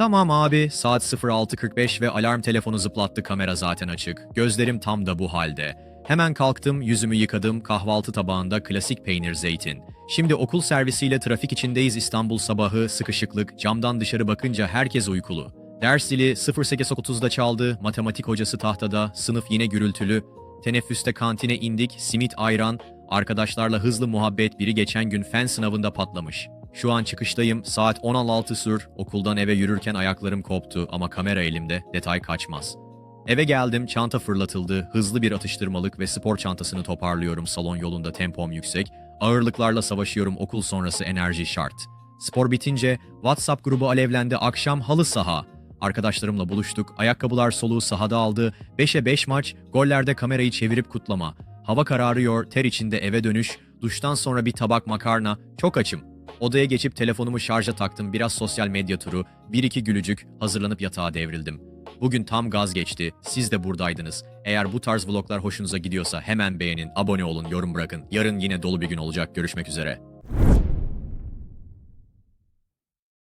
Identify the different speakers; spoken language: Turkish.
Speaker 1: Tamam abi, saat 06.45 ve alarm telefonu zıplattı kamera zaten açık. Gözlerim tam da bu halde. Hemen kalktım, yüzümü yıkadım, kahvaltı tabağında klasik peynir zeytin. Şimdi okul servisiyle trafik içindeyiz İstanbul sabahı, sıkışıklık, camdan dışarı bakınca herkes uykulu. Ders zili 08.30'da çaldı, matematik hocası tahtada, sınıf yine gürültülü. Teneffüste kantine indik, simit ayran, arkadaşlarla hızlı muhabbet biri geçen gün fen sınavında patlamış. Şu an çıkıştayım, saat 10.06 sür, okuldan eve yürürken ayaklarım koptu ama kamera elimde, detay kaçmaz. Eve geldim, çanta fırlatıldı, hızlı bir atıştırmalık ve spor çantasını toparlıyorum. Salon yolunda tempom yüksek, ağırlıklarla savaşıyorum. Okul sonrası enerji şart. Spor bitince WhatsApp grubu alevlendi. Akşam halı saha. Arkadaşlarımla buluştuk, ayakkabılar soluğu sahada aldı, 5'e 5 maç, gollerde kamerayı çevirip kutlama. Hava kararıyor, ter içinde eve dönüş, duştan sonra bir tabak makarna, çok açım. Odaya geçip telefonumu şarja taktım, biraz sosyal medya turu, bir iki gülücük, hazırlanıp yatağa devrildim. Bugün tam gaz geçti, siz de buradaydınız. Eğer bu tarz vloglar hoşunuza gidiyorsa hemen beğenin, abone olun, yorum bırakın. Yarın yine dolu bir gün olacak, görüşmek üzere.